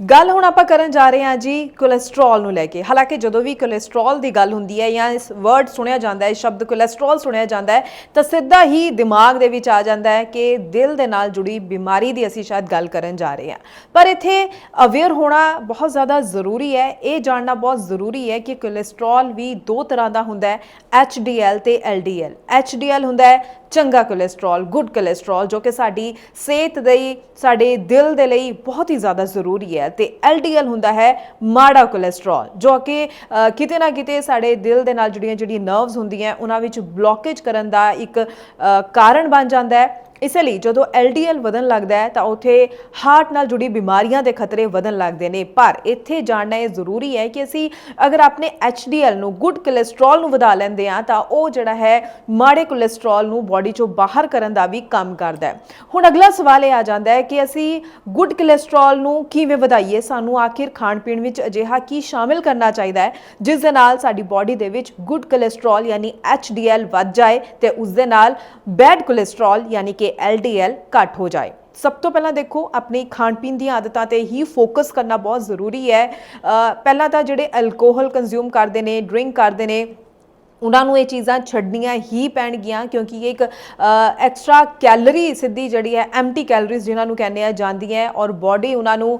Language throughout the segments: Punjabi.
ਗੱਲ ਹੁਣ ਆਪਾਂ ਕਰਨ ਜਾ ਰਹੇ ਹਾਂ ਜੀ ਕੋਲੇਸਟ੍ਰੋਲ ਨੂੰ ਲੈ ਕੇ। ਹਾਲਾਂਕਿ ਜਦੋਂ ਵੀ ਕੋਲੇਸਟ੍ਰੋਲ ਦੀ ਗੱਲ ਹੁੰਦੀ ਹੈ ਜਾਂ ਇਸ ਵਰਡ ਸੁਣਿਆ ਜਾਂਦਾ ਹੈ ਸ਼ਬਦ ਕੋਲੇਸਟ੍ਰੋਲ ਸੁਣਿਆ ਜਾਂਦਾ ਹੈ, ਤਾਂ ਸਿੱਧਾ ਹੀ ਦਿਮਾਗ ਦੇ ਵਿੱਚ ਆ ਜਾਂਦਾ ਹੈ ਕਿ ਦਿਲ ਦੇ ਨਾਲ ਜੁੜੀ ਬਿਮਾਰੀ ਦੀ ਅਸੀਂ ਸ਼ਾਇਦ ਗੱਲ ਕਰਨ ਜਾ ਰਹੇ ਹਾਂ। ਪਰ ਇੱਥੇ ਅਵੇਅਰ ਹੋਣਾ ਬਹੁਤ ਜ਼ਿਆਦਾ ਜ਼ਰੂਰੀ ਹੈ। ਇਹ ਜਾਣਨਾ ਬਹੁਤ ਜ਼ਰੂਰੀ ਹੈ ਕਿ ਕੋਲੇਸਟ੍ਰੋਲ ਵੀ ਦੋ ਤਰ੍ਹਾਂ ਦਾ ਹੁੰਦਾ ਹੈ HDL ਤੇ LDL HDL ਹੁੰਦਾ ਹੈ ਚੰਗਾ ਕੋਲੇਸਟ੍ਰੋਲ ਗੁੱਡ ਕੋਲੇਸਟ੍ਰੋਲ ਜੋ ਕਿ ਸਾਡੀ ਸਿਹਤ ਲਈ ਸਾਡੇ ਦਿਲ ਦੇ ਲਈ ਬਹੁਤ ਹੀ ਜ਼ਿਆਦਾ ਜ਼ਰੂਰੀ ਹੈ ਤੇ LDL ਹੁੰਦਾ ਹੈ ਮਾੜਾ ਕੋਲੇਸਟ੍ਰੋਲ ਜੋ ਕਿ ਕਿਤੇ ਨਾ ਕਿਤੇ ਸਾਡੇ ਦਿਲ ਦੇ ਨਾਲ ਜੁੜੀਆਂ ਜਿਹੜੀਆਂ ਨਰਵਸ ਹੁੰਦੀਆਂ, ਉਹਨਾਂ ਵਿੱਚ ਬਲੌਕੇਜ ਕਰਨ ਦਾ ਇੱਕ ਕਾਰਨ ਬਣ ਜਾਂਦਾ ਹੈ। ਇਸੇ ਲਈ ਜਦੋਂ LDL ਵਧਣ ਲੱਗਦਾ ਹੈ ਤਾਂ ਉਥੇ ਹਾਰਟ ਨਾਲ ਜੁੜੀ ਬਿਮਾਰੀਆਂ ਦੇ ਖਤਰੇ ਵਧਣ ਲੱਗਦੇ ਨੇ। ਪਰ ਇੱਥੇ ਜਾਣਨਾ ਇਹ ਜ਼ਰੂਰੀ ਹੈ ਕਿ ਅਸੀਂ ਅਗਰ ਆਪਣੇ HDL ਨੂੰ ਗੁੱਡ ਕੋਲੇਸਟ੍ਰੋਲ ਨੂੰ ਵਧਾ ਲੈਂਦੇ ਆ ਤਾਂ ਉਹ ਜਿਹੜਾ ਹੈ ਮਾੜੇ ਕੋਲੇਸਟ੍ਰੋਲ ਨੂੰ ਬਾਡੀ ਚੋਂ ਬਾਹਰ ਕਰਨ ਦਾ ਵੀ ਕੰਮ ਕਰਦਾ ਹੈ। ਹੁਣ ਅਗਲਾ ਸਵਾਲ ਇਹ ਆ ਜਾਂਦਾ ਹੈ ਕਿ ਅਸੀਂ ਗੁੱਡ ਕੋਲੇਸਟ੍ਰੋਲ ਨੂੰ ਕਿਵੇਂ ਵਧਾਈਏ? ਸਾਨੂੰ ਆਖਿਰ ਖਾਣ ਪੀਣ ਵਿੱਚ ਅਜਿਹਾ ਕੀ ਸ਼ਾਮਿਲ ਕਰਨਾ ਚਾਹੀਦਾ ਹੈ ਜਿਸ ਦੇ ਨਾਲ ਸਾਡੀ ਬਾਡੀ ਦੇ ਵਿੱਚ ਗੁੱਡ ਕੋਲੇਸਟ੍ਰੋਲ ਯਾਨੀ HDL ਵੱਧ ਜਾਏ ਤੇ ਉਸ ਦੇ ਨਾਲ ਬੈਡ ਕੋਲੇਸਟ੍ਰੋਲ ਯਾਨੀ ਕਿ LDL ਘੱਟ ਹੋ ਜਾਏ। ਸਭ ਤੋਂ ਪਹਿਲਾਂ ਦੇਖੋ, ਆਪਣੀ ਖਾਣ ਪੀਣ ਦੀਆਂ ਆਦਤਾਂ ਤੇ ਹੀ ਫੋਕਸ ਕਰਨਾ ਬਹੁਤ ਜ਼ਰੂਰੀ ਹੈ। ਪਹਿਲਾਂ ਤਾਂ ਜਿਹੜੇ ਅਲਕੋਹਲ ਕੰਜ਼ਿਊਮ ਕਰਦੇ ਨੇ ਡਰਿੰਕ ਕਰਦੇ ਨੇ ਉਹਨਾਂ ਨੂੰ ਇਹ ਚੀਜ਼ਾਂ ਛੱਡਣੀਆਂ ਹੀ ਪੈਣਗੀਆਂ ਕਿਉਂਕਿ ਇਹ ਇੱਕ ਐਕਸਟਰਾ ਕੈਲਰੀ ਸਿੱਧੀ ਜਿਹੜੀ ਹੈ ਐਮਟੀ ਕੈਲਰੀਜ਼ ਜਿਨ੍ਹਾਂ ਨੂੰ ਕਹਿੰਦੇ ਆ ਜਾਂਦੀਆਂ ਹੈ ਔਰ ਬਾਡੀ ਉਹਨਾਂ ਨੂੰ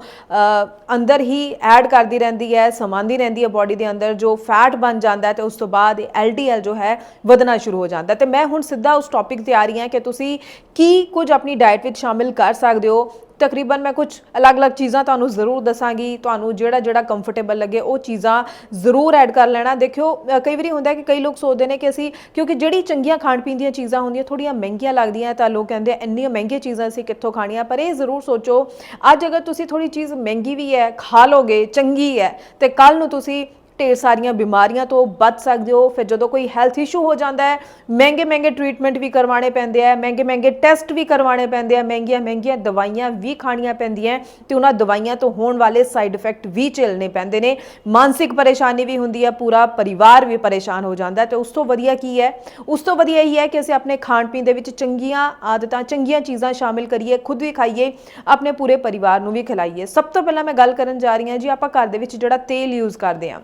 ਅੰਦਰ ਹੀ ਐਡ ਕਰਦੀ ਰਹਿੰਦੀ ਹੈ ਸਮਾਉਂਦੀ ਰਹਿੰਦੀ ਹੈ ਬਾਡੀ ਦੇ ਅੰਦਰ, ਜੋ ਫੈਟ ਬਣ ਜਾਂਦਾ ਹੈ ਤੇ ਉਸ ਤੋਂ ਬਾਅਦ ਐਲਡੀਐਲ ਜੋ ਹੈ ਵਧਣਾ ਸ਼ੁਰੂ ਹੋ ਜਾਂਦਾ ਹੈ। ਤੇ ਮੈਂ ਹੁਣ ਸਿੱਧਾ ਉਸ ਟੌਪਿਕ ਤੇ ਆ ਰਹੀ ਹਾਂ ਕਿ ਤੁਸੀਂ ਕੀ ਕੁਝ ਆਪਣੀ ਡਾਈਟ ਵਿੱਚ ਸ਼ਾਮਿਲ ਕਰ ਸਕਦੇ ਹੋ ਤਕਰੀਬਨ ਮੈਂ ਕੁਝ ਅਲੱਗ-ਅਲੱਗ ਚੀਜ਼ਾਂ ਤੁਹਾਨੂੰ ਜ਼ਰੂਰ ਦੱਸਾਂਗੀ, ਤੁਹਾਨੂੰ ਜਿਹੜਾ ਜਿਹੜਾ ਕੰਫਰਟੇਬਲ ਲੱਗੇ ਉਹ ਚੀਜ਼ਾਂ ਜ਼ਰੂਰ ਐਡ ਕਰ ਲੈਣਾ। ਦੇਖਿਓ ਕਈ ਵਾਰੀ ਹੁੰਦਾ ਕਿ ਕਈ ਲੋਕ ਸੋਚਦੇ ਨੇ ਕਿ ਅਸੀਂ, ਕਿਉਂਕਿ ਜਿਹੜੀ ਚੰਗੀਆਂ ਖਾਣ ਪੀਣ ਦੀਆਂ ਚੀਜ਼ਾਂ ਹੁੰਦੀਆਂ ਥੋੜੀਆਂ ਮਹਿੰਗੀਆਂ ਲੱਗਦੀਆਂ ਤਾਂ ਲੋਕ ਕਹਿੰਦੇ ਇੰਨੀਆਂ ਮਹਿੰਗੀਆਂ ਚੀਜ਼ਾਂ ਅਸੀਂ ਕਿੱਥੋਂ ਖਾਣੀਆਂ? ਪਰ ਇਹ ਜ਼ਰੂਰ ਸੋਚੋ, ਅੱਜ ਅਗਰ ਤੁਸੀਂ ਥੋੜੀ ਚੀਜ਼ ਮਹਿੰਗੀ ਵੀ ਹੈ, ਖਾ ਲੋਗੇ ਚੰਗੀ ਹੈ, ਤੇ ਕੱਲ ਨੂੰ ਤੁਸੀਂ ਢੇਰ ਸਾਰੀਆਂ ਬਿਮਾਰੀਆਂ ਤੋਂ ਬਚ ਸਕਦੇ ਹੋ ਫਿਰ ਜਦੋਂ ਕੋਈ ਹੈਲਥ ਇਸ਼ੂ ਹੋ ਜਾਂਦਾ ਹੈ ਮਹਿੰਗੇ ਮਹਿੰਗੇ ਟ੍ਰੀਟਮੈਂਟ ਵੀ ਕਰਵਾਉਣੇ ਪੈਂਦੇ ਆ ਮਹਿੰਗੇ ਮਹਿੰਗੇ ਟੈਸਟ ਵੀ ਕਰਵਾਉਣੇ ਪੈਂਦੇ ਆ ਮਹਿੰਗੀਆਂ ਮਹਿੰਗੀਆਂ ਦਵਾਈਆਂ ਵੀ ਖਾਣੀਆਂ ਪੈਂਦੀਆਂ ਤੇ ਉਹਨਾਂ ਦਵਾਈਆਂ ਤੋਂ ਹੋਣ ਵਾਲੇ ਸਾਈਡ ਇਫੈਕਟ ਵੀ ਝੇਲਣੇ ਪੈਂਦੇ ਨੇ ਮਾਨਸਿਕ ਪਰੇਸ਼ਾਨੀ ਵੀ ਹੁੰਦੀ ਹੈ ਪੂਰਾ ਪਰਿਵਾਰ ਵੀ ਪਰੇਸ਼ਾਨ ਹੋ ਜਾਂਦਾ ਹੈ ਤੇ ਉਸ ਤੋਂ ਵਧੀਆ ਕੀ ਹੈ ਉਸ ਤੋਂ ਵਧੀਆ ਇਹ ਹੈ ਕਿ ਅਸੀਂ ਆਪਣੇ ਖਾਣ ਪੀਣ ਦੇ ਵਿੱਚ ਚੰਗੀਆਂ ਆਦਤਾਂ ਚੰਗੀਆਂ ਚੀਜ਼ਾਂ ਸ਼ਾਮਿਲ ਕਰੀਏ ਖੁਦ ਵੀ ਖਾਈਏ ਆਪਣੇ ਪੂਰੇ ਪਰਿਵਾਰ ਨੂੰ ਵੀ ਖਿਲਾਈਏ ਸਭ ਤੋਂ ਪਹਿਲਾਂ ਮੈਂ ਗੱਲ ਕਰਨ ਜਾ ਰਹੀ ਹਾਂ ਜੀ ਆਪਾਂ ਘਰ ਦੇ ਵਿੱਚ ਜਿਹੜਾ ਤੇਲ ਯੂਜ਼ ਕਰਦੇ ਹਾਂ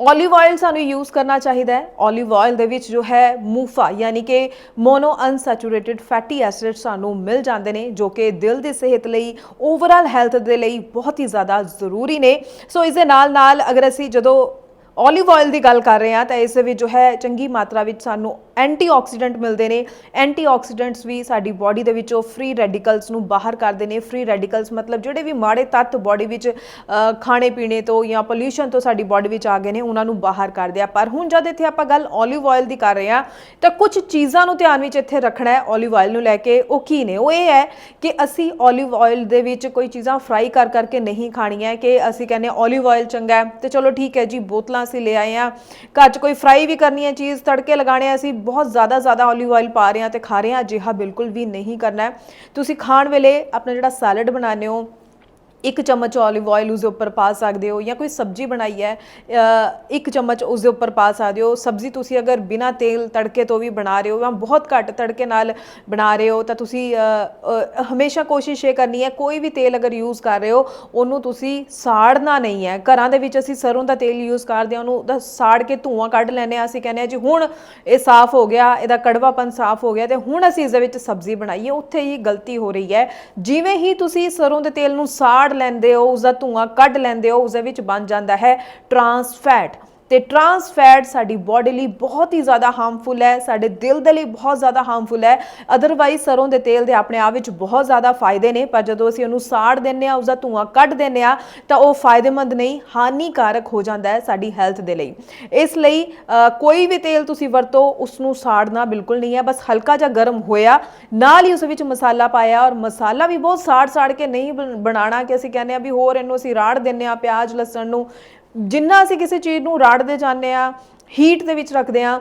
ਓਲੀਵ ਆਇਲ ਸਾਨੂੰ ਯੂਜ਼ ਕਰਨਾ ਚਾਹੀਦਾ ਹੈ। ਓਲੀਵ ਆਇਲ ਦੇ ਵਿੱਚ ਜੋ ਹੈ ਮੂਫਾ, ਯਾਨੀ ਕਿ ਮੋਨੋ ਅਨਸੈਚੂਰੇਟਿਡ ਫੈਟੀ ਐਸਿਡ ਸਾਨੂੰ ਮਿਲ ਜਾਂਦੇ ਨੇ, ਜੋ ਕਿ ਦਿਲ ਦੀ ਸਿਹਤ ਲਈ ਓਵਰਆਲ ਹੈਲਥ ਦੇ ਲਈ ਬਹੁਤ ਹੀ ਜ਼ਿਆਦਾ ਜ਼ਰੂਰੀ ਨੇ। ਸੋ ਇਸ ਦੇ ਨਾਲ ਨਾਲ ਅਗਰ ਅਸੀਂ ਜਦੋਂ ਓਲੀਵ ਆਇਲ ਦੀ ਗੱਲ ਕਰ ਰਹੇ ਹਾਂ, ਤਾਂ ਇਸ ਵਿੱਚ ਜੋ ਹੈ ਚੰਗੀ ਮਾਤਰਾ ਵਿੱਚ ਸਾਨੂੰ ਐਂਟੀ ਆਕਸੀਡੈਂਟ ਮਿਲਦੇ ਨੇ। ਐਂਟੀਆਕਸੀਡੈਂਟਸ ਵੀ ਸਾਡੀ ਬਾਡੀ ਦੇ ਵਿੱਚੋਂ ਫ੍ਰੀ ਰੈਡੀਕਲਸ ਨੂੰ ਬਾਹਰ ਕਰਦੇ ਨੇ। ਫ੍ਰੀ ਰੈਡੀਕਲਸ ਮਤਲਬ ਜਿਹੜੇ ਵੀ ਮਾੜੇ ਤੱਤ ਬਾਡੀ ਵਿੱਚ ਖਾਣੇ ਪੀਣੇ ਤੋਂ ਜਾਂ ਪੋਲੂਸ਼ਨ ਤੋਂ ਸਾਡੀ ਬਾਡੀ ਵਿੱਚ ਆ ਗਏ ਨੇ, ਉਹਨਾਂ ਨੂੰ ਬਾਹਰ ਕਰਦੇ ਆ। ਪਰ ਹੁਣ ਜਦ ਇੱਥੇ ਆਪਾਂ ਗੱਲ 올ਿਵ ਆਇਲ ਦੀ ਕਰ ਰਹੇ ਆ ਤਾਂ ਕੁਝ ਚੀਜ਼ਾਂ ਨੂੰ ਧਿਆਨ ਵਿੱਚ ਇੱਥੇ ਰੱਖਣਾ ਹੈ 올ਿਵ ਆਇਲ ਨੂੰ ਲੈ ਕੇ। ਉਹ ਕੀ ਨੇ? ਉਹ ਇਹ ਹੈ ਕਿ ਅਸੀਂ 올ਿਵ ਆਇਲ ਦੇ ਵਿੱਚ ਕੋਈ ਚੀਜ਼ਾਂ ਫਰਾਈ ਕਰ ਕਰਕੇ ਨਹੀਂ ਖਾਣੀਆਂ, ਕਿ ਅਸੀਂ ਕਹਿੰਦੇ 올ਿਵ ਆਇਲ ਚੰਗਾ ਹੈ। ਤੇ ਚਲੋ ਠੀਕ ਹੈ ਜੀ, ਬੋਤਲਾਂ ਅਸੀਂ ਲੈ ਆਏ ਆ ਘਰ 'ਚ ਕੋਈ ਫਰਾਈ ਵੀ ਕਰਨੀ ਹੈ ਚੀਜ਼, ਤੜਕੇ ਲਗਾਣੇ ਅਸੀਂ ਬਹੁਤ ਜ਼ਿਆਦਾ ਜ਼ਿਆਦਾ 올ਿਵ ਆਇਲ ਪਾ ਰਹੇ ਹਾਂ ਤੇ ਖਾ ਰਹੇ ਹਾਂ, ਅਜਿਹਾ ਬਿਲਕੁਲ ਵੀ ਨਹੀਂ ਕਰਨਾ ਹੈ। ਤੁਸੀਂ ਖਾਣ ਵੇਲੇ ਆਪਣਾ ਜਿਹੜਾ ਸੈਲਡ ਬਣਾਉਂਦੇ ਹੋ ਇੱਕ ਚਮਚ 올ਿਵ ਆਇਲ ਉਸ ਦੇ ਉੱਪਰ ਪਾ ਸਕਦੇ ਹੋ ਜਾਂ ਕੋਈ ਸਬਜ਼ੀ ਬਣਾਈ ਹੈ ਇੱਕ ਚਮਚ ਉਸ ਦੇ ਉੱਪਰ ਪਾ ਸਕਦੇ ਹੋ। ਸਬਜ਼ੀ ਤੁਸੀਂ ਅਗਰ ਬਿਨਾ ਤੇਲ ਤੜਕੇ ਤੋਂ ਵੀ ਬਣਾ ਰਹੇ ਹੋ ਜਾਂ ਬਹੁਤ ਘੱਟ ਤੜਕੇ ਨਾਲ ਬਣਾ ਰਹੇ ਹੋ, ਤਾਂ ਤੁਸੀਂ ਹਮੇਸ਼ਾ ਕੋਸ਼ਿਸ਼ ਇਹ ਕਰਨੀ ਹੈ, ਕੋਈ ਵੀ ਤੇਲ ਅਗਰ ਯੂਜ਼ ਕਰ ਰਹੇ ਹੋ, ਉਹਨੂੰ ਤੁਸੀਂ ਸਾੜਨਾ ਨਹੀਂ ਹੈ। ਘਰਾਂ ਦੇ ਵਿੱਚ ਅਸੀਂ ਸਰੋਂ ਦਾ ਤੇਲ ਯੂਜ਼ ਕਰਦੇ ਹਾਂ, ਉਹਨੂੰ ਉਹਦਾ ਸਾੜ ਕੇ ਧੂਆਂ ਕੱਢ ਲੈਂਦੇ ਹਾਂ। ਅਸੀਂ ਕਹਿੰਦੇ ਹਾਂ ਜੀ, ਹੁਣ ਇਹ ਸਾਫ਼ ਹੋ ਗਿਆ, ਇਹਦਾ ਕੜਵਾਪਨ ਸਾਫ਼ ਹੋ ਗਿਆ, ਤੇ ਹੁਣ ਅਸੀਂ ਇਸ ਦੇ ਵਿੱਚ ਸਬਜ਼ੀ ਬਣਾਈਏ। ਉੱਥੇ ਹੀ ਗਲਤੀ ਹੋ ਰਹੀ ਹੈ। ਜਿਵੇਂ ਹੀ ਤੁਸੀਂ ਸਰੋਂ ਦੇ ਤੇਲ ਨੂੰ ਸਾੜ ਲੈਂਦੇ ਹੋ ਉਸ ਦਾ ਧੂਆਂ ਕੱਢ ਲੈਂਦੇ ਹੋ ਉਸ ਦੇ ਵਿੱਚ ਬਣ ਜਾਂਦਾ ਹੈ ਟਰਾਂਸ ਫੈਟ ਤੇ ਟਰਾਂਸ ਫੈਟ ਸਾਡੀ ਬਾਡੀ ਲਈ ਬਹੁਤ ਹੀ ਜ਼ਿਆਦਾ ਹਾਰਮਫੁਲ ਹੈ, ਸਾਡੇ ਦਿਲ ਦੇ ਲਈ ਬਹੁਤ ਜ਼ਿਆਦਾ ਹਾਰਮਫੁਲ ਹੈ। ਅਦਰਵਾਈਜ਼ ਸਰੋਂ ਦੇ ਤੇਲ ਦੇ ਆਪਣੇ ਆਪ ਵਿੱਚ ਬਹੁਤ ਜ਼ਿਆਦਾ ਫਾਇਦੇ ਨੇ, ਪਰ ਜਦੋਂ ਅਸੀਂ ਉਹਨੂੰ ਸਾੜ ਦਿੰਨੇ ਆ ਉਸਦਾ ਧੂਆਂ ਕੱਢ ਦਿੰਨੇ ਆ ਤਾਂ ਉਹ ਫਾਇਦੇਮੰਦ ਨਹੀਂ, ਹਾਨੀਕਾਰਕ ਹੋ ਜਾਂਦਾ ਹੈ ਸਾਡੀ ਹੈਲਥ ਦੇ ਲਈ। ਇਸ ਲਈ ਕੋਈ ਵੀ ਤੇਲ ਤੁਸੀਂ ਵਰਤੋ ਉਸ ਨੂੰ ਸਾੜਨਾ ਬਿਲਕੁਲ ਨਹੀਂ ਹੈ, ਬਸ ਹਲਕਾ ਜਿਹਾ ਗਰਮ ਹੋਇਆ, ਨਾਲ ਹੀ ਉਸ ਵਿੱਚ ਮਸਾਲਾ ਪਾਇਆ, ਔਰ ਮਸਾਲਾ ਵੀ ਬਹੁਤ ਸਾੜ ਸਾੜ ਕੇ ਨਹੀਂ ਬਣ- ਬਣਾਉਣਾ ਕਿ ਅਸੀਂ ਕਹਿੰਦੇ ਆ ਵੀ ਹੋਰ ਇਹਨੂੰ ਅਸੀਂ ਰਾੜ ਦਿੰਨੇ ਆ ਪਿਆਜ਼, ਲਸਣ ਨੂੰ ਜਿੰਨਾ ਅਸੀਂ ਕਿਸੇ ਚੀਜ਼ ਨੂੰ ਰਾੜਦੇ ਜਾਂਦੇ ਆ ਹੀਟ ਦੇ ਵਿੱਚ ਰੱਖਦੇ ਆ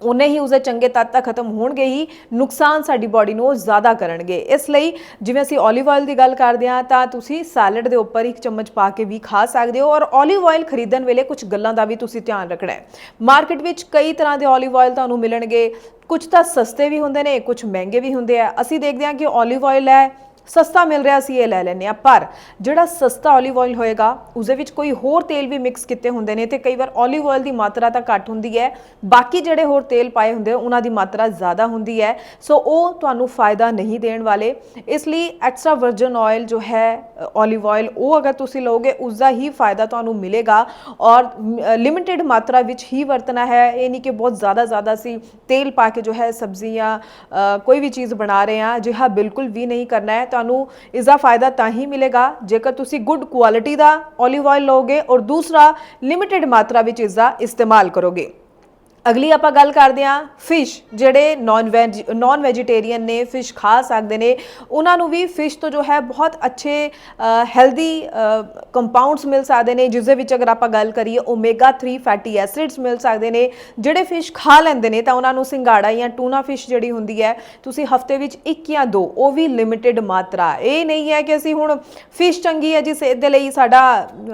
ਉਨੇ ਹੀ ਉਸਦੇ ਚੰਗੇ ਤੱਤ ਤਾਂ ਖਤਮ ਹੋਣਗੇ ਹੀ, ਨੁਕਸਾਨ ਸਾਡੀ ਬਾਡੀ ਨੂੰ ਜ਼ਿਆਦਾ ਕਰਨਗੇ। ਇਸ ਲਈ ਜਿਵੇਂ ਅਸੀਂ 올ਿਵ ਆਇਲ ਦੀ ਗੱਲ ਕਰਦੇ ਹਾਂ, ਤਾਂ ਤੁਸੀਂ ਸੈਲਡ ਦੇ ਉੱਪਰ ਇੱਕ ਚਮਚ ਪਾ ਕੇ ਵੀ ਖਾ ਸਕਦੇ ਹੋ ਔਰ 올ਿਵ ਆਇਲ ਖਰੀਦਣ ਵੇਲੇ ਕੁਝ ਗੱਲਾਂ ਦਾ ਵੀ ਤੁਸੀਂ ਧਿਆਨ ਰੱਖਣਾ ਹੈ। ਮਾਰਕੀਟ ਵਿੱਚ ਕਈ ਤਰ੍ਹਾਂ ਦੇ 올ਿਵ ਆਇਲ ਤੁਹਾਨੂੰ ਮਿਲਣਗੇ ਕੁਝ ਤਾਂ ਸਸਤੇ ਵੀ ਹੁੰਦੇ ਨੇ ਕੁਝ ਮਹਿੰਗੇ ਵੀ ਹੁੰਦੇ ਆ। ਅਸੀਂ ਦੇਖਦੇ ਹਾਂ ਕਿ 올ਿਵ ਆਇਲ ਹੈ ਸਸਤਾ ਮਿਲ ਰਿਹਾ ਸੀ, ਇਹ ਲੈ ਲੈਨੇ ਆ ਪਰ ਜਿਹੜਾ ਸਸਤਾ 올ਿਵ ਆਇਲ ਹੋਏਗਾ, ਉਸਦੇ ਵਿੱਚ ਕੋਈ ਹੋਰ ਤੇਲ ਵੀ ਮਿਕਸ ਕੀਤੇ ਹੁੰਦੇ ਨੇ ਤੇ ਕਈ ਵਾਰ 올ਿਵ ਆਇਲ ਦੀ ਮਾਤਰਾ ਤਾਂ ਘੱਟ ਹੁੰਦੀ ਹੈ। ਬਾਕੀ ਜਿਹੜੇ ਹੋਰ ਤੇਲ ਪਾਏ ਹੁੰਦੇ, ਉਹਨਾਂ ਦੀ ਮਾਤਰਾ ਜ਼ਿਆਦਾ ਹੁੰਦੀ ਹੈ। ਸੋ ਉਹ ਤੁਹਾਨੂੰ ਫਾਇਦਾ ਨਹੀਂ ਦੇਣ ਵਾਲੇ। ਇਸ ਲਈ ਐਕਸਟਰਾ ਵਰਜਨ ਆਇਲ ਜੋ ਹੈ 올ਿਵ ਆਇਲ ਉਹ ਅਗਰ ਤੁਸੀਂ ਲਓਗੇ ਉਸ ਦਾ ਹੀ ਫਾਇਦਾ ਤੁਹਾਨੂੰ ਮਿਲੇਗਾ। ਔਰ ਲਿਮਿਟਿਡ ਮਾਤਰਾ ਵਿੱਚ ਹੀ ਵਰਤਣਾ ਹੈ। ਇਹ ਨਹੀਂ ਕਿ ਬਹੁਤ ਜ਼ਿਆਦਾ ਜ਼ਿਆਦਾ ਸੀ ਤੇਲ ਪਾ ਕੇ ਜੋ ਹੈ, ਸਬਜ਼ੀਆਂ ਕੋਈ ਵੀ ਚੀਜ਼ ਬਣਾ ਰਹੇ ਆ ਜਿਹਾ ਬਿਲਕੁਲ ਵੀ ਨਹੀਂ ਕਰਨਾ ਹੈ। ਤੁਹਾਨੂੰ ਇਸ ਦਾ ਫਾਇਦਾ ਤਾਂ ਹੀ ਮਿਲੇਗਾ, ਜੇਕਰ ਤੁਸੀਂ ਗੁੱਡ ਕੁਆਲਿਟੀ ਦਾ 올ਿਵ ਆਇਲ ਲਓਗੇ ਔਰ ਦੂਸਰਾ ਲਿਮਿਟਿਡ ਮਾਤਰਾ ਵਿੱਚ ਇਸ ਦਾ ਇਸਤੇਮਾਲ ਕਰੋਗੇ। ਅਗਲੀ ਆਪਾਂ ਗੱਲ ਕਰਦੇ ਹਾਂ ਫਿਸ਼, ਜਿਹੜੇ ਨਾਨ ਵੈਜ ਨਾਨ ਵੈਜੀਟੇਰੀਅਨ ਨੇ, ਫਿਸ਼ ਖਾ ਸਕਦੇ ਨੇ। ਉਹਨਾਂ ਨੂੰ ਵੀ ਫਿਸ਼ ਤੋਂ ਜੋ ਹੈ ਬਹੁਤ ਅੱਛੇ ਹੈਲਦੀ ਕੰਪਾਊਂਡਸ ਮਿਲ ਸਕਦੇ ਨੇ ਜਿਸ ਦੇ ਵਿੱਚ ਅਗਰ ਆਪਾਂ ਗੱਲ ਕਰੀਏ ਓਮੇਗਾ 3 ਫੈਟੀ ਐਸਿਡਸ ਮਿਲ ਸਕਦੇ ਨੇ। ਜਿਹੜੇ ਫਿਸ਼ ਖਾ ਲੈਂਦੇ ਨੇ, ਤਾਂ ਉਹਨਾਂ ਨੂੰ ਸਿੰਗਾੜਾ ਜਾਂ ਟੂਨਾ ਫਿਸ਼ ਜਿਹੜੀ ਹੁੰਦੀ ਹੈ, ਤੁਸੀਂ ਹਫ਼ਤੇ ਵਿੱਚ ਇੱਕ ਜਾਂ ਦੋ, ਉਹ ਵੀ ਲਿਮਿਟਿਡ ਮਾਤਰਾ। ਇਹ ਨਹੀਂ ਹੈ ਕਿ ਅਸੀਂ ਹੁਣ ਫਿਸ਼ ਚੰਗੀ ਹੈ ਜੀ, ਸਿਹਤ ਦੇ ਲਈ ਸਾਡਾ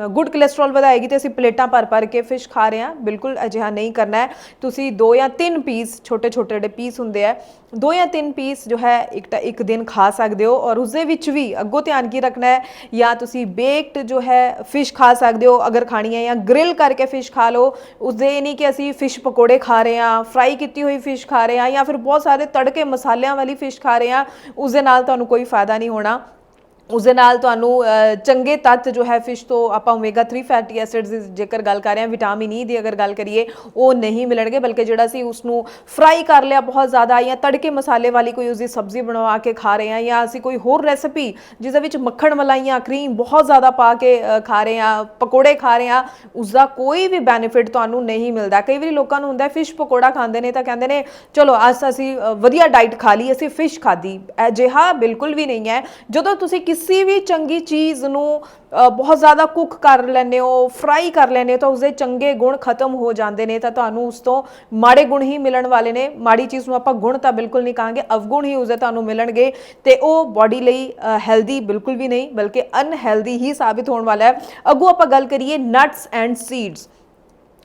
ਗੁੱਡ ਕੋਲੇਸਟ੍ਰੋਲ ਵਧਾਏਗੀ ਤੇ ਅਸੀਂ ਪਲੇਟਾਂ ਭਰ ਭਰ ਕੇ ਫਿਸ਼ ਖਾ ਰਹੇ ਹਾਂ। ਬਿਲਕੁਲ ਅਜਿਹਾ ਨਹੀਂ ਕਰਨਾ ਹੈ। ਤੁਸੀਂ ਦੋ ਜਾਂ ਤਿੰਨ ਪੀਸ ਛੋਟੇ ਛੋਟੇ ਜਿਹੜੇ ਪੀਸ ਹੁੰਦੇ ਆ, ਦੋ ਜਾਂ ਤਿੰਨ ਪੀਸ ਜੋ ਹੈ, ਇੱਕ ਟ- ਇੱਕ ਦਿਨ ਖਾ ਸਕਦੇ ਹੋ ਔਰ ਉਸ ਦੇ ਵਿੱਚ ਵੀ ਅੱਗੋਂ ਧਿਆਨ ਕੀ ਰੱਖਣਾ ਹੈ, ਜਾਂ ਤੁਸੀਂ ਬੇਕਡ ਜੋ ਹੈ ਫਿਸ਼ ਖਾ ਸਕਦੇ ਹੋ, ਅਗਰ ਖਾਣੀ ਹੈ ਜਾਂ ਗ੍ਰਿਲ ਕਰਕੇ ਫਿਸ਼ ਖਾ ਲਓ ਉਸ ਦੇ ਇਹ ਨਹੀਂ ਕਿ ਅਸੀਂ ਫਿਸ਼ ਪਕੌੜੇ ਖਾ ਰਹੇ ਹਾਂ ਫਰਾਈ ਕੀਤੀ ਹੋਈ ਫਿਸ਼ ਖਾ ਰਹੇ ਹਾਂ ਜਾਂ ਫਿਰ ਬਹੁਤ ਸਾਰੇ ਤੜਕੇ ਮਸਾਲਿਆਂ ਵਾਲੀ ਫਿਸ਼ ਖਾ ਰਹੇ ਹਾਂ ਉਸ ਦੇ ਨਾਲ ਤੁਹਾਨੂੰ ਕੋਈ ਫਾਇਦਾ ਨਹੀਂ ਹੋਣਾ। ਉਸ ਦੇ ਨਾਲ ਤੁਹਾਨੂੰ ਚੰਗੇ ਤੱਤ ਜੋ ਹੈ ਫਿਸ਼ ਤੋਂ ਆਪਾਂ ਓਮੇਗਾ 3 ਫੈਟੀ ਐਸਿਡਸ ਦੀ ਜੇਕਰ ਗੱਲ ਕਰ ਰਹੇ ਹਾਂ ਵਿਟਾਮਿਨ ਈ e ਦੀ ਅਗਰ ਗੱਲ ਕਰੀਏ, ਉਹ ਨਹੀਂ ਮਿਲਣਗੇ, ਬਲਕਿ ਜਿਹੜਾ ਸੀ ਉਸ ਨੂੰ ਫਰਾਈ ਕਰ ਲਿਆ ਬਹੁਤ ਜ਼ਿਆਦਾ ਜਾਂ ਤੜਕੇ ਮਸਾਲੇ ਵਾਲੀ ਕੋਈ ਉਸ ਦੀ ਸਬਜ਼ੀ ਬਣਵਾ ਕੇ ਖਾ ਰਹੇ ਹਾਂ ਜਾਂ ਅਸੀਂ ਕੋਈ ਹੋਰ ਰੈਸਪੀ ਜਿਸ ਦੇ ਵਿੱਚ ਮੱਖਣ ਮਲਾਈਆਂ ਕਰੀਮ ਬਹੁਤ ਜ਼ਿਆਦਾ ਪਾ ਕੇ ਖਾ ਰਹੇ ਹਾਂ, ਪਕੌੜੇ ਖਾ ਰਹੇ ਹਾਂ ਉਸ ਦਾ ਕੋਈ ਵੀ ਬੈਨੀਫਿਟ ਤੁਹਾਨੂੰ ਨਹੀਂ ਮਿਲਦਾ। ਕਈ ਵਾਰੀ ਲੋਕਾਂ ਨੂੰ ਹੁੰਦਾ ਫਿਸ਼ ਪਕੌੜਾ ਖਾਂਦੇ ਨੇ ਤਾਂ ਕਹਿੰਦੇ ਨੇ, ਚਲੋ ਅੱਜ ਅਸੀਂ ਵਧੀਆ ਡਾਈਟ ਖਾ ਲਈ, ਅਸੀਂ ਫਿਸ਼ ਖਾਦੀ ਅਜਿਹਾ ਬਿਲਕੁਲ ਵੀ ਨਹੀਂ ਹੈ। ਜਦੋਂ ਤੁਸੀਂ ਕਿਸੇ ਵੀ ਚੰਗੀ ਚੀਜ਼ ਨੂੰ ਬਹੁਤ ਜ਼ਿਆਦਾ ਕੁੱਕ ਕਰ ਲੈਂਦੇ ਹੋ ਫਰਾਈ ਕਰ ਲੈਂਦੇ ਹੋ, ਤਾਂ ਉਸਦੇ ਚੰਗੇ ਗੁਣ ਖਤਮ ਹੋ ਜਾਂਦੇ ਨੇ, ਤਾਂ ਤੁਹਾਨੂੰ ਉਸ ਤੋਂ ਮਾੜੇ ਗੁਣ ਹੀ ਮਿਲਣ ਵਾਲੇ ਨੇ। ਮਾੜੀ ਚੀਜ਼ ਨੂੰ ਆਪਾਂ ਗੁਣ ਤਾਂ ਬਿਲਕੁਲ ਨਹੀਂ ਕਹਾਂਗੇ, ਅਵਗੁਣ ਹੀ ਉਸਦੇ ਤੁਹਾਨੂੰ ਮਿਲਣਗੇ ਤੇ ਉਹ ਬਾਡੀ ਲਈ ਹੈਲਦੀ ਬਿਲਕੁਲ ਵੀ ਨਹੀਂ, ਬਲਕਿ ਅਨਹੈਲਦੀ ਹੀ ਸਾਬਿਤ ਹੋਣ ਵਾਲਾ ਹੈ। ਅੱਗੋਂ ਆਪਾਂ ਗੱਲ ਕਰੀਏ nuts and seeds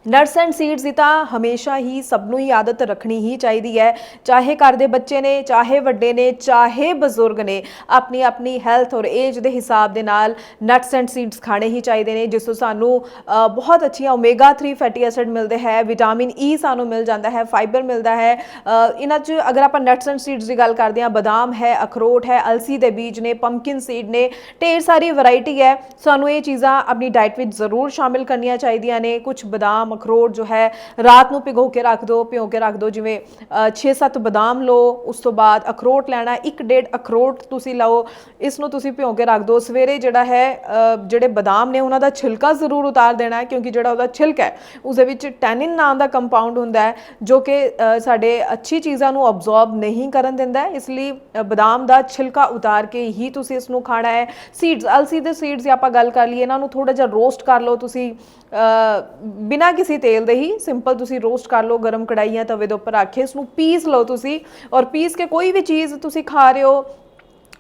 nuts and seeds ਦੀ ਤਾਂ ਹਮੇਸ਼ਾ ਹੀ ਸਭ ਨੂੰ ਹੀ ਆਦਤ ਰੱਖਣੀ ਹੀ ਚਾਹੀਦੀ ਹੈ। ਚਾਹੇ ਘਰ ਦੇ ਬੱਚੇ ਨੇ, ਚਾਹੇ ਵੱਡੇ ਨੇ, ਚਾਹੇ ਬਜ਼ੁਰਗ ਨੇ, ਆਪਣੀ ਆਪਣੀ ਹੈਲਥ ਔਰ ਏਜ ਦੇ ਹਿਸਾਬ ਦੇ ਨਾਲ ਨਟਸ ਐਂਡ ਸੀਡਸ ਖਾਣੇ ਹੀ ਚਾਹੀਦੇ ਨੇ, ਜਿਸ ਤੋਂ ਸਾਨੂੰ ਬਹੁਤ ਅੱਛੀਆਂ ਓਮੇਗਾ 3 ਫੈਟੀ ਐਸਿਡ ਮਿਲਦੇ ਹੈ ਵਿਟਾਮਿਨ ਈ e ਸਾਨੂੰ ਮਿਲ ਜਾਂਦਾ ਹੈ ਫਾਈਬਰ ਮਿਲਦਾ ਹੈ। ਇਹਨਾਂ 'ਚ ਅਗਰ ਆਪਾਂ ਨਟਸ ਐਂਡ ਸੀਡਸ ਦੀ ਗੱਲ ਕਰਦੇ ਹਾਂ, ਬਦਾਮ ਹੈ, ਅਖਰੋਟ ਹੈ, ਅਲਸੀ ਦੇ ਬੀਜ ਨੇ ਪੰਪਕਿਨ ਸੀਡ ਨੇ, ਢੇਰ ਸਾਰੀ ਵੈਰਾਈਟੀ ਹੈ। ਸਾਨੂੰ ਇਹ ਚੀਜ਼ਾਂ ਆਪਣੀ ਡਾਈਟ ਵਿੱਚ ਜ਼ਰੂਰ ਸ਼ਾਮਿਲ ਕਰਨੀਆਂ ਚਾਹੀਦੀਆਂ ਨੇ। ਕੁਝ ਬਦਾਮ ਅਖਰੋਟ ਜੋ ਹੈ, ਰਾਤ ਨੂੰ ਭਿਗੋ ਕੇ ਰੱਖ ਦਿਓ ਭਿਓ ਕੇ ਰੱਖ ਦਿਓ ਜਿਵੇਂ 6-7 ਬਦਾਮ ਲਓ, ਉਸ ਤੋਂ ਬਾਅਦ ਅਖਰੋਟ ਲੈਣਾ ਇੱਕ ਡੇਢ ਅਖਰੋਟ ਤੁਸੀਂ ਲਓ, ਇਸ ਨੂੰ ਤੁਸੀਂ ਭਿਓ ਕੇ ਰੱਖ ਦਿਓ ਸਵੇਰੇ ਜਿਹੜਾ ਹੈ ਜਿਹੜੇ ਬਦਾਮ ਨੇ, ਉਹਨਾਂ ਦਾ ਛਿਲਕਾ ਜ਼ਰੂਰ ਉਤਾਰ ਦੇਣਾ ਹੈ, ਕਿਉਂਕਿ ਜਿਹੜਾ ਉਹਦਾ ਛਿਲਕਾ ਹੈ, ਉਸ ਦੇ ਵਿੱਚ ਟੈਨਿਨ ਨਾਂ ਦਾ ਕੰਪਾਊਂਡ ਹੁੰਦਾ ਹੈ, ਜੋ ਕਿ ਸਾਡੇ ਅੱਛੀ ਚੀਜ਼ਾਂ ਨੂੰ ਅਬਜ਼ੌਰਬ ਨਹੀਂ ਕਰਨ ਦਿੰਦਾ ਹੈ, ਇਸ ਲਈ ਬਦਾਮ ਦਾ ਛਿਲਕਾ ਉਤਾਰ ਕੇ ਹੀ ਤੁਸੀਂ ਇਸ ਨੂੰ ਖਾਣਾ ਹੈ। ਸੀਡਸ ਅਲਸੀ ਦੇ ਸੀਡਸ ਦੀ ਆਪਾਂ ਗੱਲ ਕਰ ਲਈਏ, ਇਹਨਾਂ ਨੂੰ ਥੋੜਾ ਜਿਹਾ ਰੋਸਟ ਕਰ ਲਓ ਤੁਸੀਂ ਬਿਨਾਂ ਕਿਸੇ ਤੇਲ ਦੇ ਹੀ ਸਿੰਪਲ ਤੁਸੀਂ ਰੋਸਟ ਕਰ ਲਓ ਗਰਮ ਕੜਾਈ ਤਵੇ ਦੇ ਉੱਪਰ ਰੱਖ ਕੇ, ਇਸ ਨੂੰ ਪੀਸ ਲਓ ਤੁਸੀਂ। ਔਰ ਪੀਸ ਕੇ ਕੋਈ ਵੀ ਚੀਜ਼ ਤੁਸੀਂ ਖਾ ਰਹੇ ਹੋ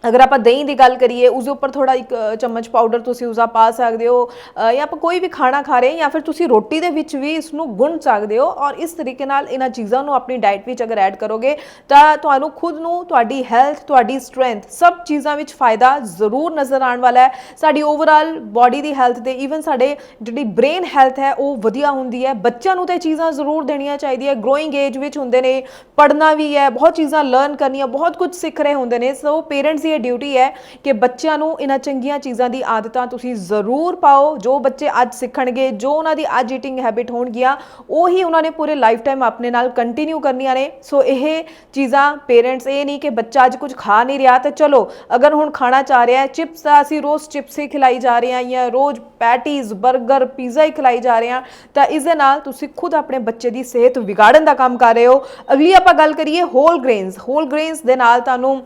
ਅਗਰ ਆਪਾਂ ਦਹੀਂ ਦੀ ਗੱਲ ਕਰੀਏ ਉਸ ਦੇ ਉੱਪਰ ਥੋੜਾ ਇੱਕ ਚਮਚ ਪਾਊਡਰ ਤੁਸੀਂ ਉਸਦਾ ਪਾ ਸਕਦੇ ਹੋ। ਜਾਂ ਆਪਾਂ ਕੋਈ ਵੀ ਖਾਣਾ ਖਾ ਰਹੇ ਜਾਂ ਫਿਰ ਤੁਸੀਂ ਰੋਟੀ ਦੇ ਵਿੱਚ ਵੀ ਇਸ ਨੂੰ ਗੁੰਨ ਸਕਦੇ ਹੋ ਔਰ ਇਸ ਤਰੀਕੇ ਨਾਲ ਇਹਨਾਂ ਚੀਜ਼ਾਂ ਨੂੰ ਆਪਣੀ ਡਾਈਟ ਵਿੱਚ ਅਗਰ ਐਡ ਕਰੋਗੇ, ਤਾਂ ਤੁਹਾਨੂੰ ਖੁਦ ਨੂੰ ਤੁਹਾਡੀ ਹੈਲਥ ਤੁਹਾਡੀ ਸਟਰੈਂਥ ਸਭ ਚੀਜ਼ਾਂ ਵਿੱਚ ਫਾਇਦਾ ਜ਼ਰੂਰ ਨਜ਼ਰ ਆਉਣ ਵਾਲਾ ਹੈ। ਸਾਡੀ ਓਵਰਆਲ ਬਾਡੀ ਦੀ ਹੈਲਥ ਤੇ ਈਵਨ ਸਾਡੇ ਜਿਹੜੀ ਬ੍ਰੇਨ ਹੈਲਥ ਹੈ, ਉਹ ਵਧੀਆ ਹੁੰਦੀ ਹੈ। ਬੱਚਿਆਂ ਨੂੰ ਤੇ ਚੀਜ਼ਾਂ ਜ਼ਰੂਰ ਦੇਣੀਆਂ ਚਾਹੀਦੀਆਂ ਗਰੋਇੰਗ ਏਜ ਵਿੱਚ ਹੁੰਦੇ ਨੇ, ਪੜ੍ਹਨਾ ਵੀ ਹੈ, ਬਹੁਤ ਚੀਜ਼ਾਂ ਲਰਨ ਕਰਨੀਆਂ, ਬਹੁਤ ਕੁਝ ਸਿੱਖ ਰਹੇ ਹੁੰਦੇ ਨੇ। ਸੋ ਪੇਰੈਂਟਸ ਦੀ ਇਹ ਡਿਊਟੀ ਹੈ ਕਿ ਬੱਚਿਆਂ ਨੂੰ ਇਹਨਾਂ ਚੰਗੀਆਂ ਚੀਜ਼ਾਂ ਦੀ ਆਦਤਾਂ ਤੁਸੀਂ ਜ਼ਰੂਰ ਪਾਓ। ਜੋ ਬੱਚੇ ਅੱਜ ਸਿੱਖਣਗੇ, ਜੋ ਉਹਨਾਂ ਦੀ ਅੱਜ ਈਟਿੰਗ ਹੈਬਿਟ ਹੋਣਗੀਆਂ, ਉਹੀ ਉਹਨਾਂ ਨੇ ਪੂਰੇ ਲਾਈਫ ਟਾਈਮ ਆਪਣੇ ਨਾਲ ਕੰਟੀਨਿਊ ਕਰਨੀਆਂ ਨੇ। ਸੋ ਇਹ ਚੀਜ਼ਾਂ ਪੇਰੈਂਟਸ ਇਹ ਨਹੀਂ ਕਿ ਬੱਚਾ ਅੱਜ ਕੁਝ ਖਾ ਨਹੀਂ ਰਿਹਾ ਤੇ ਚਲੋ, ਅਗਰ ਹੁਣ ਖਾਣਾ ਚਾਹ ਰਿਹਾ ਹੈ ਚਿਪਸ ਤਾਂ ਅਸੀਂ ਰੋਜ਼ ਚਿਪਸ ਹੀ ਖਿਲਾਈ ਜਾ ਰਹੇ ਹਾਂ ਜਾਂ ਰੋਜ਼ ਪੈਟੀਜ਼ 버ਗਰ ਪੀਜ਼ਾ ਹੀ ਖਿਲਾਈ ਜਾ ਰਹੇ ਹਾਂ, ਤਾਂ ਇਸ ਦੇ ਨਾਲ ਤੁਸੀਂ ਖੁਦ ਆਪਣੇ ਬੱਚੇ ਦੀ ਸਿਹਤ ਵਿਗਾੜਨ ਦਾ ਕੰਮ ਕਰ ਰਹੇ ਹੋ। ਅਗਲੀ ਆਪਾਂ ਗੱਲ ਕਰੀਏ ਹੋਲ ਗ੍ਰੇਨਸ ਹੋਲ ਗ੍ਰੇਨਸ ਦੇ ਨਾਲ ਤੁਹਾਨੂੰ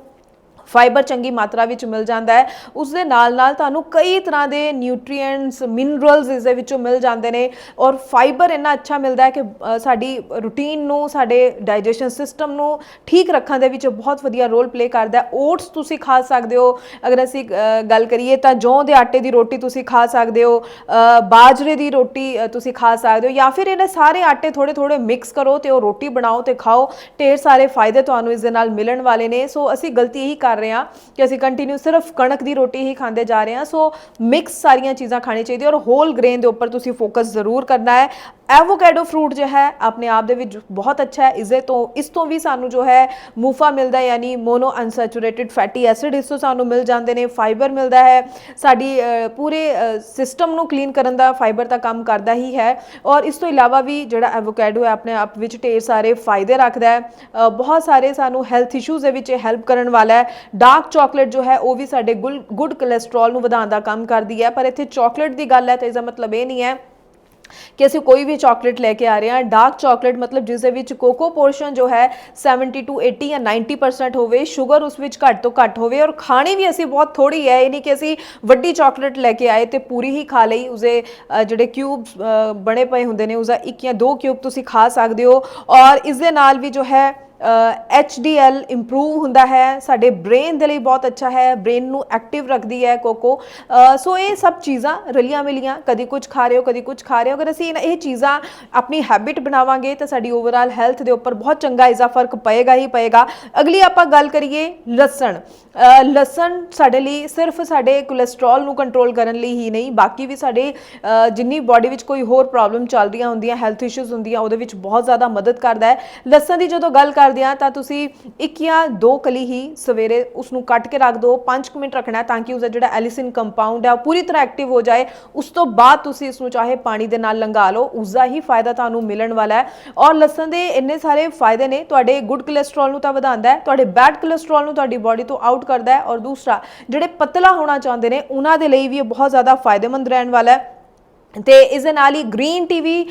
ਫਾਈਬਰ ਚੰਗੀ ਮਾਤਰਾ ਵਿੱਚ ਮਿਲ ਜਾਂਦਾ ਹੈ। ਉਸ ਦੇ ਨਾਲ ਨਾਲ ਤੁਹਾਨੂੰ ਕਈ ਤਰ੍ਹਾਂ ਦੇ ਨਿਊਟ੍ਰੀਐਂਟਸ ਮਿਨਰਲਸ ਇਸ ਦੇ ਵਿੱਚੋਂ ਮਿਲ ਜਾਂਦੇ ਨੇ ਔਰ ਫਾਈਬਰ ਇੰਨਾ ਅੱਛਾ ਮਿਲਦਾ ਹੈ ਕਿ ਸਾਡੀ ਰੂਟੀਨ ਨੂੰ, ਸਾਡੇ ਡਾਈਜੈਸ਼ਨ ਸਿਸਟਮ ਨੂੰ ਠੀਕ ਰੱਖਣ ਦੇ ਵਿੱਚ ਬਹੁਤ ਵਧੀਆ ਰੋਲ ਪਲੇ ਕਰਦਾ ਹੈ। ਓਟਸ ਤੁਸੀਂ ਖਾ ਸਕਦੇ ਹੋ। ਅਗਰ ਅਸੀਂ ਗੱਲ ਕਰੀਏ ਤਾਂ ਜੌਂ ਦੇ ਆਟੇ ਦੀ ਰੋਟੀ ਤੁਸੀਂ ਖਾ ਸਕਦੇ ਹੋ ਬਾਜਰੇ ਦੀ ਰੋਟੀ ਤੁਸੀਂ ਖਾ ਸਕਦੇ ਹੋ ਜਾਂ ਫਿਰ ਇਹਨਾਂ ਸਾਰੇ ਆਟੇ ਥੋੜੇ ਥੋੜੇ ਮਿਕਸ ਕਰੋ ਤੇ ਉਹ ਰੋਟੀ ਬਣਾਓ ਤੇ ਖਾਓ। ਢੇਰ ਸਾਰੇ ਫਾਇਦੇ ਤੁਹਾਨੂੰ ਇਸ ਦੇ ਨਾਲ ਮਿਲਣ ਵਾਲੇ ਨੇ। ਸੋ ਅਸੀਂ ਗਲਤੀ ਇਹੀ ਕਰ ਕਰ ਰਹੇ ਹਾਂ ਕਿ ਅਸੀਂ ਕੰਟੀਨਿਊ ਸਿਰਫ ਕਣਕ ਦੀ ਰੋਟੀ ਹੀ ਖਾਂਦੇ ਜਾ ਰਹੇ ਹਾਂ। ਸੋ ਮਿਕਸ ਸਾਰੀਆਂ ਚੀਜ਼ਾਂ ਖਾਣੀ ਚਾਹੀਦੀਆਂ ਔਰ ਹੋਲ ਗ੍ਰੇਨ ਦੇ ਉੱਪਰ ਤੁਸੀਂ ਫੋਕਸ ਜ਼ਰੂਰ ਕਰਨਾ ਹੈ। ਐਵੋਕੈਡੋ ਫਰੂਟ ਜੋ ਹੈ, ਆਪਣੇ ਆਪ ਦੇ ਵਿੱਚ ਬਹੁਤ ਅੱਛਾ ਹੈ। ਇਸੇ ਤੋਂ, ਇਸ ਤੋਂ ਵੀ ਸਾਨੂੰ ਜੋ ਹੈ ਮੂਫਾ ਮਿਲਦਾ ਹੈ, ਯਾਨੀ ਮੋਨੋ ਅਨਸੈਚੂਰੇਟਿਡ ਫੈਟੀ ਐਸਿਡ ਇਸ ਤੋਂ ਸਾਨੂੰ ਮਿਲ ਜਾਂਦੇ ਨੇ ਫਾਈਬਰ ਮਿਲਦਾ ਹੈ। ਸਾਡੀ ਪੂਰੇ ਸਿਸਟਮ ਨੂੰ ਕਲੀਨ ਕਰਨ ਦਾ ਫਾਈਬਰ ਦਾ ਕੰਮ ਕਰਦਾ ਹੀ ਹੈ। ਔਰ ਇਸ ਤੋਂ ਇਲਾਵਾ ਵੀ ਜਿਹੜਾ ਐਵੋਕੈਡੋ ਹੈ, ਆਪਣੇ ਆਪ ਵਿੱਚ ਢੇਰ ਸਾਰੇ ਫਾਇਦੇ ਰੱਖਦਾ ਹੈ। ਬਹੁਤ ਸਾਰੇ ਸਾਨੂੰ ਹੈਲਥ ਇਸ਼ੂਜ਼ ਦੇ ਵਿੱਚ ਹੈਲਪ ਕਰਨ ਵਾਲਾ ਹੈ। ਡਾਰਕ ਚਾਕਲੇਟ ਜੋ ਹੈ, ਉਹ ਵੀ ਸਾਡੇ ਗੁੱਡ ਕੋਲੇਸਟ੍ਰੋਲ ਨੂੰ ਵਧਾਉਣ ਦਾ ਕੰਮ ਕਰਦੀ ਹੈ। ਪਰ ਇੱਥੇ ਚਾਕਲੇਟ ਦੀ ਗੱਲ ਹੈ ਤਾਂ ਇਸਦਾ ਮਤਲਬ ਇਹ ਨਹੀਂ ਹੈ ਕਿ ਅਸੀਂ ਕੋਈ ਵੀ ਚਾਕਲੇਟ ਲੈ ਕੇ ਆ ਰਹੇ ਹਾਂ। ਡਾਰਕ ਚਾਕਲੇਟ ਮਤਲਬ ਜਿਸ ਦੇ ਵਿੱਚ ਕੋਕੋ ਪੋਰਸ਼ਨ ਜੋ ਹੈ 70 ਟੂ 80 ਜਾਂ 90% ਹੋਵੇ, ਸ਼ੂਗਰ ਉਸ ਵਿੱਚ ਘੱਟ ਤੋਂ ਘੱਟ ਹੋਵੇ ਔਰ ਖਾਣੀ ਵੀ ਅਸੀਂ ਬਹੁਤ ਥੋੜੀ ਹੈ। ਇਹ ਨਹੀਂ ਕਿ ਅਸੀਂ ਵੱਡੀ ਚਾਕਲੇਟ ਲੈ ਕੇ ਆਏ ਤੇ ਪੂਰੀ ਹੀ ਖਾ ਲਈ। ਉਸੇ ਜਿਹੜੇ ਕਿਊਬਸ ਬਣੇ ਪਏ ਹੁੰਦੇ ਨੇ, ਉਸਦਾ ਇੱਕ ਜਾਂ ਦੋ ਕਿਊਬ ਤੁਸੀਂ ਖਾ ਸਕਦੇ ਹੋ। ਔਰ ਇਸ ਦੇ ਨਾਲ ਵੀ ਜੋ ਹੈ HDL ਇੰਪਰੂਵ ਹੁੰਦਾ ਹੈ, ਸਾਡੇ ਬ੍ਰੇਨ ਦੇ ਲਈ ਬਹੁਤ ਅੱਛਾ ਹੈ ਬ੍ਰੇਨ ਨੂੰ ਐਕਟਿਵ ਰੱਖਦੀ ਹੈ ਕੋਕੋ ਸੋ ਇਹ ਸਭ ਚੀਜ਼ਾਂ ਰਲੀਆਂ ਮਿਲੀਆਂ, ਕਦੀ ਕੁਝ ਖਾ ਰਹੇ ਹੋ, ਕਦੀ ਕੁਝ ਖਾ ਰਹੇ ਹੋ। ਅਗਰ ਅਸੀਂ ਇਹਨਾਂ- ਇਹ ਚੀਜ਼ਾਂ ਆਪਣੀ ਹੈਬਿਟ ਬਣਾਵਾਂਗੇ ਤਾਂ ਸਾਡੀ ਓਵਰਆਲ ਹੈਲਥ ਦੇ ਉੱਪਰ ਬਹੁਤ ਚੰਗਾ ਇਸਦਾ ਫ਼ਰਕ ਪਏਗਾ ਹੀ ਪਏਗਾ। ਅਗਲੀ ਆਪਾਂ ਗੱਲ ਕਰੀਏ ਲਸਣ। ਲਸਣ ਸਾਡੇ ਲਈ ਸਿਰਫ ਸਾਡੇ ਕੋਲੇਸਟ੍ਰੋਲ ਨੂੰ ਕੰਟਰੋਲ ਕਰਨ ਲਈ ਹੀ ਨਹੀਂ, ਬਾਕੀ ਵੀ ਸਾਡੇ ਜਿੰਨੀ ਬਾਡੀ ਵਿੱਚ ਕੋਈ ਹੋਰ ਪ੍ਰੋਬਲਮ ਚੱਲ ਰਹੀਆਂ ਹੁੰਦੀਆਂ ਹੈਲਥ ਇਸ਼ੂਜ਼ ਹੁੰਦੀਆਂ, ਉਹਦੇ ਵਿੱਚ ਬਹੁਤ ਜ਼ਿਆਦਾ ਮਦਦ ਕਰਦਾ ਹੈ। ਲਸਣ ਦੀ ਜਦੋਂ ਗੱਲ ਕਰ ਕਰਦੇ ਆ ਤਾਂ ਤੁਸੀਂ ਇੱਕ ਜਾਂ ਦੋ ਕਲੀ ਹੀ ਸਵੇਰੇ ਉਸ ਨੂੰ ਕੱਟ ਕੇ ਰੱਖ ਦਿਓ 5 ਮਿੰਟ ਰੱਖਣਾ ਤਾਂ ਕਿ ਉਸਦਾ ਜਿਹੜਾ ਐਲਿਸਿਨ ਕੰਪਾਊਂਡ ਹੈ ਉਹ ਪੂਰੀ ਤਰ੍ਹਾਂ ਐਕਟਿਵ ਹੋ ਜਾਏ। ਉਸ ਤੋਂ ਬਾਅਦ ਤੁਸੀਂ ਇਸ ਨੂੰ ਚਾਹੇ ਪਾਣੀ ਦੇ ਨਾਲ ਲੰਘਾ ਲਓ ਉਸ ਦਾ ਹੀ ਫਾਇਦਾ ਤੁਹਾਨੂੰ ਮਿਲਣ ਵਾਲਾ ਹੈ। ਔਰ ਲਸਣ ਦੇ ਇੰਨੇ ਸਾਰੇ ਫਾਇਦੇ ਨੇ, ਤੁਹਾਡੇ ਗੁੱਡ ਕੋਲੇਸਟ੍ਰੋਲ ਨੂੰ ਤਾਂ ਵਧਾਉਂਦਾ ਹੈ, ਤੁਹਾਡੇ ਬੈਡ ਕੋਲੇਸਟ੍ਰੋਲ ਨੂੰ ਤੁਹਾਡੀ ਬਾਡੀ ਤੋਂ ਆਊਟ ਕਰਦਾ ਹੈ। ਔਰ ਦੂਸਰਾ, ਜਿਹੜੇ ਪਤਲਾ ਹੋਣਾ ਚਾਹੁੰਦੇ ਨੇ, ਉਹਨਾਂ ਦੇ ਲਈ ਵੀ ਇਹ ਬਹੁਤ ਜ਼ਿਆਦਾ ਫਾਇਦੇਮੰਦ ਰਹਿਣ ਵਾਲਾ ਹੈ। ਤੇ ਇਸ ਦੇ ਨਾਲ ਹੀ ਗ੍ਰੀਨ ਟੀ ਵੀ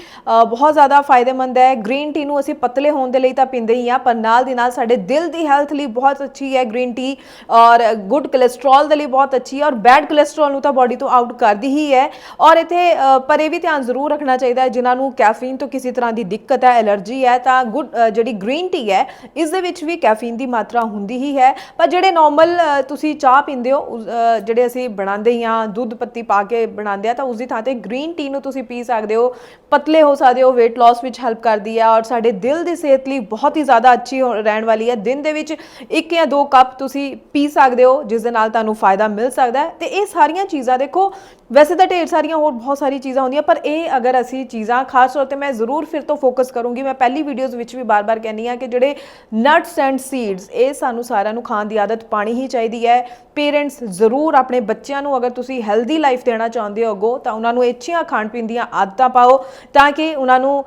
ਬਹੁਤ ਜ਼ਿਆਦਾ ਫਾਇਦੇਮੰਦ ਹੈ। ਗ੍ਰੀਨ ਟੀ ਨੂੰ ਅਸੀਂ ਪਤਲੇ ਹੋਣ ਦੇ ਲਈ ਤਾਂ ਪੀਂਦੇ ਹੀ ਆ ਪਰ ਨਾਲ ਦੀ ਨਾਲ ਸਾਡੇ ਦਿਲ ਦੀ ਹੈਲਥ ਲਈ ਬਹੁਤ ਅੱਛੀ ਹੈ ਗ੍ਰੀਨ ਟੀ ਔਰ ਗੁੱਡ ਕੋਲੇਸਟ੍ਰੋਲ ਦੇ ਲਈ ਬਹੁਤ ਅੱਛੀ ਹੈ ਔਰ ਬੈਡ ਕੋਲੇਸਟ੍ਰੋਲ ਨੂੰ ਤਾਂ ਬਾਡੀ ਤੋਂ ਆਊਟ ਕਰਦੀ ਹੀ ਹੈ। ਔਰ ਇਥੇ ਪਰ ਇਹ ਵੀ ਧਿਆਨ ਜ਼ਰੂਰ ਰੱਖਣਾ ਚਾਹੀਦਾ ਹੈ, ਜਿਨ੍ਹਾਂ ਨੂੰ ਕੈਫੀਨ ਤੋਂ ਕਿਸੇ ਤਰ੍ਹਾਂ ਦੀ ਦਿੱਕਤ ਹੈ ਐਲਰਜੀ ਹੈ, ਤਾਂ ਗੁੱਡ ਜਿਹੜੀ ਗ੍ਰੀਨ ਟੀ ਹੈ, ਇਸ ਦੇ ਵਿੱਚ ਵੀ ਕੈਫੀਨ ਦੀ ਮਾਤਰਾ ਹੁੰਦੀ ਹੀ ਹੈ। ਪਰ ਜਿਹੜੇ ਨਾਰਮਲ ਤੁਸੀਂ ਚਾਹ ਪੀਂਦੇ ਹੋ, ਉਸ- ਜਿਹੜੇ ਅਸੀਂ ਬਣਾਉਂਦੇ ਹੀ ਹਾਂ, ਦੁੱਧ ਪੱਤੀ ਪਾ ਕੇ ਬਣਾਉਂਦੇ ਆ ਤਾਂ ਉਸ ਦੀ ਥਾਂ ਤੇ ਗ੍ਰੀਨ ਟੀ ਨੂੰ ਤੁਸੀਂ ਪੀ ਸਕਦੇ ਹੋ, ਪਤਲੇ ਹੋ ਸਕਦੇ ਹੋ, weight loss ਵਿੱਚ ਹੈਲਪ ਕਰਦੀ ਹੈ ਔਰ ਸਾਡੇ ਦਿਲ ਦੀ ਸਿਹਤ ਲਈ ਬਹੁਤ ਹੀ ਜ਼ਿਆਦਾ ਅੱਛੀ ਹੋ- ਰਹਿਣ ਵਾਲੀ ਹੈ ਦਿਨ ਦੇ ਵਿੱਚ ਇੱਕ ਜਾਂ ਦੋ ਕੱਪ ਤੁਸੀਂ ਪੀ ਸਕਦੇ ਹੋ, ਜਿਸ ਦੇ ਨਾਲ ਤੁਹਾਨੂੰ ਫਾਇਦਾ ਮਿਲ ਸਕਦਾ ਹੈ। ਤੇ ਇਹ ਸਾਰੀਆਂ ਚੀਜ਼ਾਂ ਦੇਖੋ, ਵੈਸੇ ਤਾਂ ਢੇਰ ਸਾਰੀਆਂ ਹੋਰ ਬਹੁਤ ਸਾਰੀ ਚੀਜ਼ਾਂ ਹੁੰਦੀਆਂ, ਪਰ ਇਹ ਅਗਰ ਅਸੀਂ ਚੀਜ਼ਾਂ ਖਾਸ ਤੌਰ ਤੇ ਮੈਂ ਜ਼ਰੂਰ ਫਿਰ ਤੋਂ ਫੋਕਸ ਕਰੂੰਗੀ। ਮੈਂ ਪਹਿਲੀ ਵੀਡੀਓਜ਼ ਵਿੱਚ ਵੀ ਬਾਰ-ਬਾਰ ਕਹਿੰਦੀ ਹਾਂ ਕਿ ਜਿਹੜੇ ਨਟਸ ਐਂਡ ਸੀਡਸ ਇਹ ਸਾਨੂੰ ਸਾਰਿਆਂ ਨੂੰ ਖਾਣ ਦੀ ਆਦਤ ਪਾਣੀ ਹੀ ਚਾਹੀਦੀ ਹੈ। ਪੇਰੈਂਟਸ ਜ਼ਰੂਰ ਆਪਣੇ ਬੱਚਿਆਂ ਨੂੰ ਅਗਰ ਤੁਸੀਂ ਹੈਲਦੀ ਲਾਈਫ ਦੇਣਾ ਚਾਹੁੰਦੇ ਹੋ ਅੱਗੋਂ ਤਾਂ ਉਹਨਾਂ ਨੂੰ ਇੱਛੀਆਂ ਖਾਣ ਪੀਣ ਦੀਆਂ ਆਦਤਾਂ ਪਾਓ ਤਾਂ ਕਿ ਉਹਨਾਂ ਨੂੰ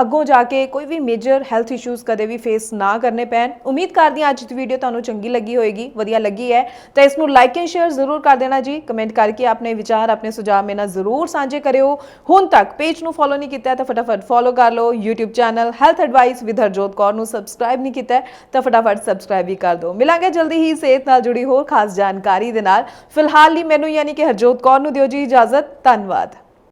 ਅੱਗੋਂ ਜਾ ਕੇ ਕੋਈ ਵੀ ਮੇਜਰ ਹੈਲਥ ਇਸ਼ੂਜ਼ ਕਦੇ ਵੀ ਫੇਸ ਨਾ ਕਰਨੇ ਪੈਣ। ਉਮੀਦ ਕਰਦੀ ਹਾਂ ਅੱਜ ਦੀ ਵੀਡੀਓ ਤੁਹਾਨੂੰ ਚੰਗੀ ਲੱਗੀ ਹੋਏਗੀ, ਵਧੀਆ ਲੱਗੀ ਹੈ। ਤਾਂ ਇਸ ਨੂੰ ਲਾਈਕ ਐਂਡ ਸ਼ੇਅਰ ਜ਼ਰੂਰ ਕਰ ਦੇਣਾ ਜੀ। ਕਮੈਂਟ ਕਰਕੇ ਆਪਣੇ ਵਿਚਾਰ, ਆਪਣੇ ਸੁਝਾਅ ਮੇਰੇ ਨਾਲ ਜ਼ਰੂਰ ਸਾਂਝੇ ਕਰਿਓ। ਹੁਣ ਤੱਕ ਪੇਜ ਨੂੰ ਫੋਲੋ ਨਹੀਂ ਕੀਤਾ ਤਾਂ ਫਟਾਫਟ ਫੋਲੋ ਕਰ ਲਓ। YouTube channel health advice with Harjot Kaur ਨੂੰ ਸਬਸਕ੍ਰਾਈਬ ਨਹੀਂ ਕੀਤਾ ਤਾਂ ਫਟਾਫਟ ਸਬਸਕ੍ਰਾਈਬ ਵੀ ਕਰ ਦਿਓ। ਮਿਲਾਂਗੇ ਜਲਦੀ ਹੀ ਸਿਹਤ ਨਾਲ ਜੁੜੀ ਹੋਰ ਖਾਸ ਜਾਣਕਾਰੀ ਦੇ ਨਾਲ। ਫਿਲਹਾਲ ਲਈ ਮੈਨੂੰ ਯਾਨੀ ਕਿ ਹਰਜੋਤ ਕੌਰ ਨੂੰ ਦਿਓ ਜੀ ਇਜਾਜ਼ਤ। ਧੰਨਵਾਦ।